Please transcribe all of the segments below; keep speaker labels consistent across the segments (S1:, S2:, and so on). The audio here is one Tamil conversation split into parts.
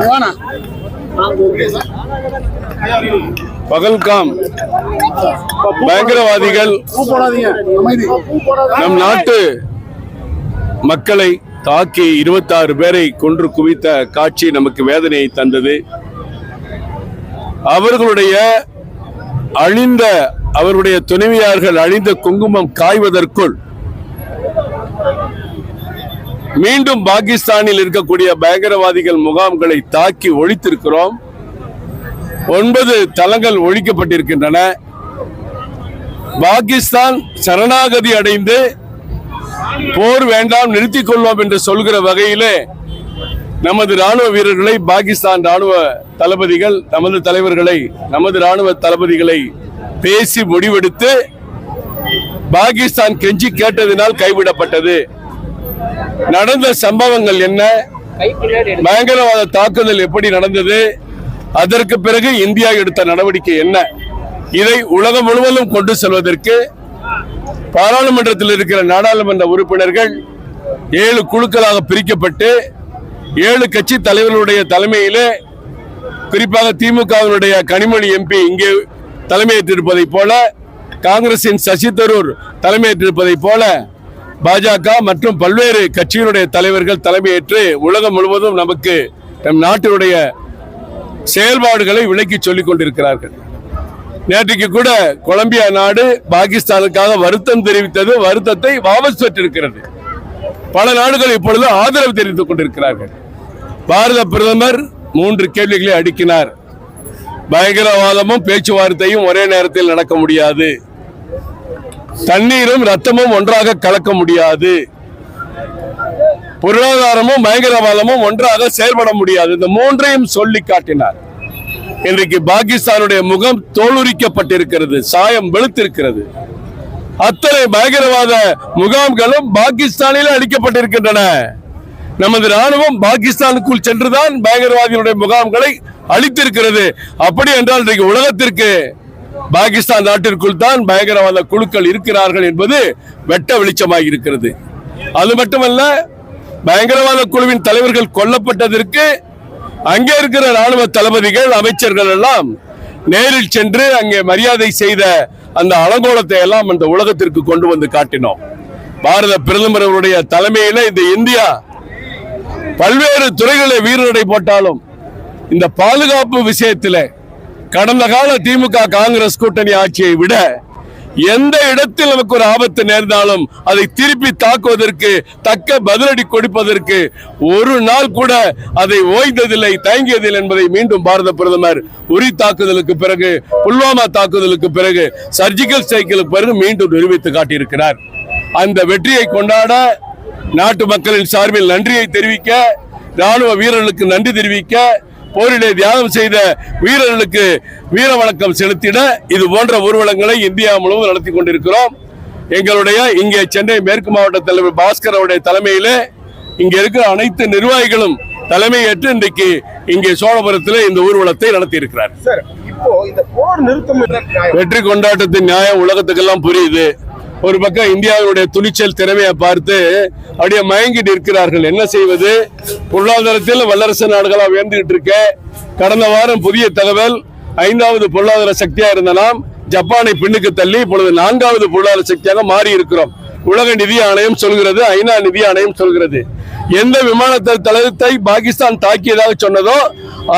S1: Luana.
S2: பகல்காம். பயங்கரவாதிகள் நம் நாட்டு மக்களை தாக்கி 26 பேரை கொன்று குவித்த காட்சி நமக்கு வேதனையை தந்தது. அவர்களுடைய அழிந்த அவருடைய துணைவியார்கள் அழிந்த குங்குமம் காய்வதற்குள் மீண்டும் பாகிஸ்தானில் இருக்கக்கூடிய பயங்கரவாதிகள் முகாம்களை தாக்கி ஒழித்திருக்கிறோம். ஒன்பது தளங்கள் ஒழிக்கப்பட்டிருக்கின்றன. பாகிஸ்தான் சரணாகதி அடைந்து போர் வேண்டாம் நிறுத்திக் கொள்வோம் என்று சொல்கிற வகையிலே நமது ராணுவ வீரர்களை பாகிஸ்தான் ராணுவ தளபதிகள் நமது தலைவர்களை நமது ராணுவ தளபதிகளை பேசி முடிவெடுத்து பாகிஸ்தான் கெஞ்சி கேட்டதினால் கைவிடப்பட்டது. நடந்த சம்பவங்கள் என்ன? பயங்கரவாத தாக்குதல் எப்படி நடந்தது? அதற்கு பிறகு இந்தியா எடுத்த நடவடிக்கை என்ன? இதை உலகம் முழுவதும் கொண்டு செல்வதற்கு பாராளுமன்றத்தில் இருக்கிற நாடாளுமன்ற உறுப்பினர்கள் ஏழு குழுக்களாக பிரிக்கப்பட்டு ஏழு கட்சி தலைவர்களுடைய தலைமையிலே குறிப்பாக திமுகவினுடைய கனிமொழி எம்பி இங்கே தலைமையேற்றிருப்பதைப் போல காங்கிரசின் சசி தரூர் தலைமையேற்றிருப்பதைப் போல பாஜக மற்றும் பல்வேறு கட்சிகளுடைய தலைவர்கள் தலைமையேற்று உலகம் முழுவதும் நமக்கு நம் நாட்டினுடைய செயல்பாடுகளை விளக்கி சொல்லிக் கொண்டிருக்கிறார்கள். நேற்றைக்கு கூட கொலம்பியா நாடு பாகிஸ்தானுக்காக வருத்தம் தெரிவித்தது வருத்தத்தை வாபஸ் பெற்றிருக்கிறது. பல நாடுகள் இப்பொழுது ஆதரவு தெரிவித்துக் கொண்டிருக்கிறார்கள். பாரத பிரதமர் மூன்று கேள்விகளை அடுக்கினார். பயங்கரவாதமும் பேச்சுவார்த்தையும் ஒரே நேரத்தில் நடக்க முடியாது. தண்ணீரும் ரத்தமும் ஒன்றாக கலக்க முடியாது. பொருளாதாரமும் பயங்கரவாதமும் ஒன்றாக செயல்பட முடியாது. இந்த மூன்றையும் சொல்லி காட்டினார். இன்றைக்கு பாகிஸ்தானுடைய முகம் தோலுரிக்கப்பட்டிருக்கிறது சாயம் வெளுத்திருக்கிறது. அத்தனை பயங்கரவாத முகாம்களும் பாகிஸ்தானில் அளிக்கப்பட்டிருக்கின்றன. நமது ராணுவம் பாகிஸ்தானுக்குள் சென்றுதான் பயங்கரவாதிகளுடைய முகாம்களை அழித்திருக்கிறது அப்படி என்றால் இன்றைக்கு உலகத்திற்கு பாகிஸ்தான் நாட்டிற்குள் தான் பயங்கரவாத குழுக்கள் இருக்கிறார்கள் என்பது வெட்ட வெளிச்சமாக இருக்கிறது அது மட்டுமல்ல பயங்கரவாத குழுவின் தலைவர்கள் கொல்லப்பட்டதற்கு அங்கே இருக்கிற ராணுவ தளபதிகள் அமைச்சர்கள் எல்லாம் நேரில் சென்று அங்கே மரியாதை செய்த அந்த அலங்கோலத்தை எல்லாம் அந்த உலகத்திற்கு கொண்டு வந்து காட்டினோம். பாரத பிரதமர் அவருடைய தலைமையில இந்த இந்தியா பல்வேறு துறைகளை வீரநடை போட்டாலும் இந்த பாதுகாப்பு விஷயத்தில் கடந்த கால திமுக காங்கிரஸ் கூட்டணி ஆட்சியை விட எந்த இடத்தில் நமக்கு ஒரு ஆபத்து நேர்ந்தாலும் அதை திருப்பி தாக்குவதற்கு தக்க பதிலடி கொடுப்பதற்கு ஒரு நாள் கூட அதை ஓய்ந்ததில்லை தயங்கியதில்லை என்பதை மீண்டும் பாரத பிரதமர் உரி தாக்குதலுக்கு பிறகு புல்வாமா தாக்குதலுக்கு பிறகு சர்ஜிக்கல் ஸ்ட்ரைக்கிற்கு பிறகு மீண்டும் நிரூபித்து காட்டியிருக்கிறார். அந்த வெற்றியை கொண்டாட நாட்டு மக்களின் சார்பில் நன்றியை தெரிவிக்க ராணுவ வீரர்களுக்கு நன்றி தெரிவிக்க போரிலே தியாகம் செய்த வீரர்களுக்கு வீர வணக்கம் செலுத்திட இது போன்ற ஊர்வலங்களை இந்தியா முழுவதும் நடத்தி கொண்டிருக்கிறோம். எங்களுடைய இங்கே சென்னை மேற்கு மாவட்ட தலைவர் பாஸ்கர் அவருடைய தலைமையிலே இங்க இருக்கிற அனைத்து நிர்வாகிகளும் தலைமையேற்று இன்றைக்கு இங்கே சோழபுரத்தில் இந்த ஊர்வலத்தை நடத்தி இருக்கிறார் வெற்றி கொண்டாட்டத்தின் நியாயம் உலகத்துக்கெல்லாம் புரியுது. ஒரு பக்கம் இந்தியாவுடைய துணிச்சல் திறமையை பார்த்து அப்படியே மயங்கிட்டு இருக்கிறார்கள். என்ன செய்வது? பொருளாதாரத்தில் வல்லரசு நாடுகளாக உயர்ந்துகிட்டு இருக்க கடந்த வாரம் புதிய தகவல் ஐந்தாவது பொருளாதார சக்தியா இருந்த நாம் ஜப்பானை பின்னுக்கு தள்ளி இப்பொழுது நான்காவது பொருளாதார சக்தியாக மாறி இருக்கிறோம் உலக நிதி ஆணையம் சொல்கிறது ஐநா நிதி ஆணையம் சொல்கிறது. எந்த விமான தளத்தை பாகிஸ்தான் தாக்கியதாக சொன்னதோ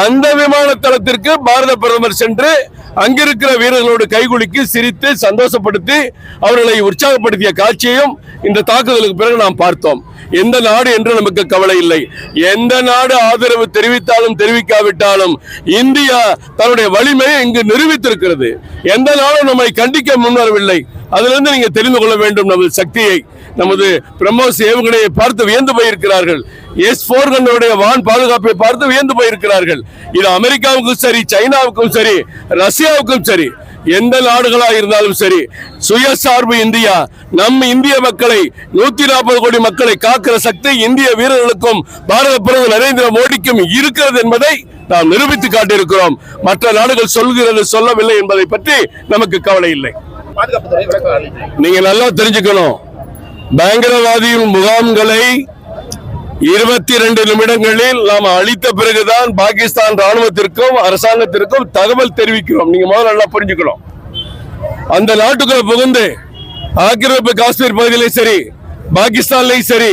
S2: அந்த விமான தளத்திற்கு பாரத பிரதமர் சென்று அங்கிருக்கிற வீரர்களோடு கைகுலுக்கி சிரித்து சந்தோஷப்படுத்தி அவர்களை உற்சாகப்படுத்திய காட்சியையும் இந்த தாக்குதலுக்கு பிறகு நாம் பார்த்தோம். எந்த நாடு என்று நமக்கு கவலை இல்லை. எந்த நாடு ஆதரவு தெரிவித்தாலும் தெரிவிக்காவிட்டாலும் இந்தியா தன்னுடைய வலிமையை இங்கு நிரூபித்திருக்கிறது. எந்த நாடும் நம்மை கண்டிக்க முன்வரவில்லை. அதிலிருந்து நீங்க தெரிந்து கொள்ள வேண்டும் நமது சக்தியை. நமது பிரம்மோஸ் ஏவுகணையை பார்த்து வியந்து போயிருக்கிறார்கள். எஸ் போர் கண்ணுடைய வான் பாதுகாப்பை பார்த்து வியந்து போயிருக்கிறார்கள். இது அமெரிக்காவுக்கும் சரி சைனாவுக்கும் சரி ரஷ்யாவுக்கும் சரி எந்த நாடுகளா இருந்தாலும் சரி சுயசார்பு இந்தியா நம் இந்திய மக்களை நூத்தி நாற்பது கோடி மக்களை காக்கிற சக்தி இந்திய வீரர்களுக்கும் பாரத பிரதமர் நரேந்திர மோடிக்கும் இருக்கிறது என்பதை நாம் நிரூபித்து காட்டியிருக்கிறோம். மற்ற நாடுகள் சொல்கிறது சொல்லவில்லை என்பதை பற்றி நமக்கு கவலை இல்லை. நீங்க நல்லா தெரிஞ்சுக்கணும். பயங்கரவாதியின் முகாம்களை இருபத்தி ரெண்டு நிமிடங்களில் நாம் அழித்த பிறகுதான் பாகிஸ்தான் ராணுவத்திற்கும் அரசாங்கத்திற்கும் தகவல் தெரிவிக்கிறோம். நீங்க முதல்ல நல்லா புரிஞ்சுக்கணும். அந்த நாட்டுக்குள்ள புகுந்து ஆக்கிரமிப்பு காஷ்மீர் பகுதியிலையும் சரி பாகிஸ்தான்லயும் சரி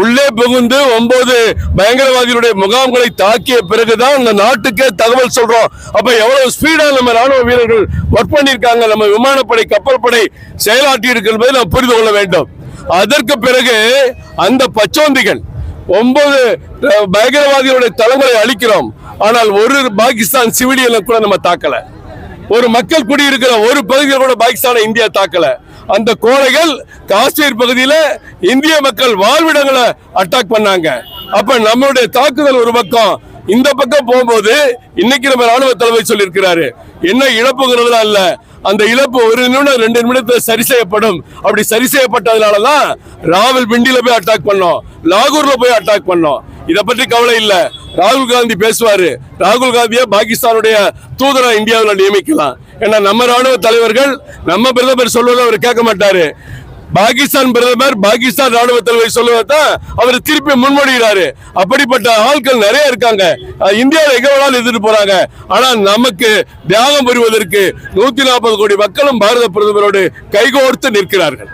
S2: உள்ளே புகுந்து ஒன்பது பயங்கரவாதிகளுடைய முகாம்களை தாக்கிய பிறகுதான் அந்த நாட்டுக்கே தகவல் சொல்றோம். அப்ப எவ்வளவு ஸ்பீடா நம்ம ராணுவ வீரர்கள் ஒர்க் பண்ணியிருக்காங்க நம்ம விமானப்படை கப்பல் படை செயலாற்றி இருக்கிறது நாம் புரிந்து கொள்ள வேண்டும். அதற்கு பிறகு அந்த பச்சோந்திகள் ஒன்பது பயங்கரவாதிகளுடைய தலைமுறை அளிக்கிறோம் ஆனால் ஒரு பாகிஸ்தான் சிவிலியனை கூட நம்ம தாக்கல. ஒரு மக்கள் குடியிருக்கிற ஒரு பகுதியில் கூட பாகிஸ்தானை இந்தியா தாக்கல. அந்த கோழைகள் காஷ்மீர் பகுதியில இந்திய மக்கள் வாழ்விடங்களை அட்டாக் பண்ணாங்க. அப்ப நம்மளுடைய தாக்குதல் ஒரு பக்கம் இந்த பக்கம் போகும்போது இன்னைக்கு நம்ம ராணுவ தலைமை சொல்லியிருக்கிறாரு. என்ன இழப்புங்கிறதுலாம் இல்லை. அந்த இழப்பு ஒரு நிமிடம் ரெண்டு நிமிடத்துல சரி செய்யப்படும். அப்படி சரி செய்யப்பட்டதுனால தான் ராவல் பிண்டியில போய் அட்டாக் பண்ணோம். லாகூர்ல போய் அட்டாக் பண்ணோம். இதை பற்றி கவலை இல்லை. ராகுல் காந்தி பேசுவாரு. ராகுல் காந்தியை பாகிஸ்தானுடைய தூதரா இந்தியாவில் நியமிக்கலாம். ஏன்னா நம்ம ராணுவ தலைவர்கள் நம்ம பிரதமர் சொல்வதை அவர் கேட்க மாட்டாரு. பாகிஸ்தான் பிரதமர் பாகிஸ்தான் ராணுவ தலைவர் சொல்லுவதான் அவர் திருப்பி முன்மொழிகிறாரு. அப்படிப்பட்ட ஆட்கள் நிறைய இருக்காங்க. இந்தியாவில் எங்க வேணாலும் இருந்துட்டு போறாங்க. ஆனா நமக்கு தியாகம் புரிவதற்கு நூத்தி நாற்பது கோடி மக்களும் பாரத பிரதமரோடு கைகோர்த்து நிற்கிறார்கள்.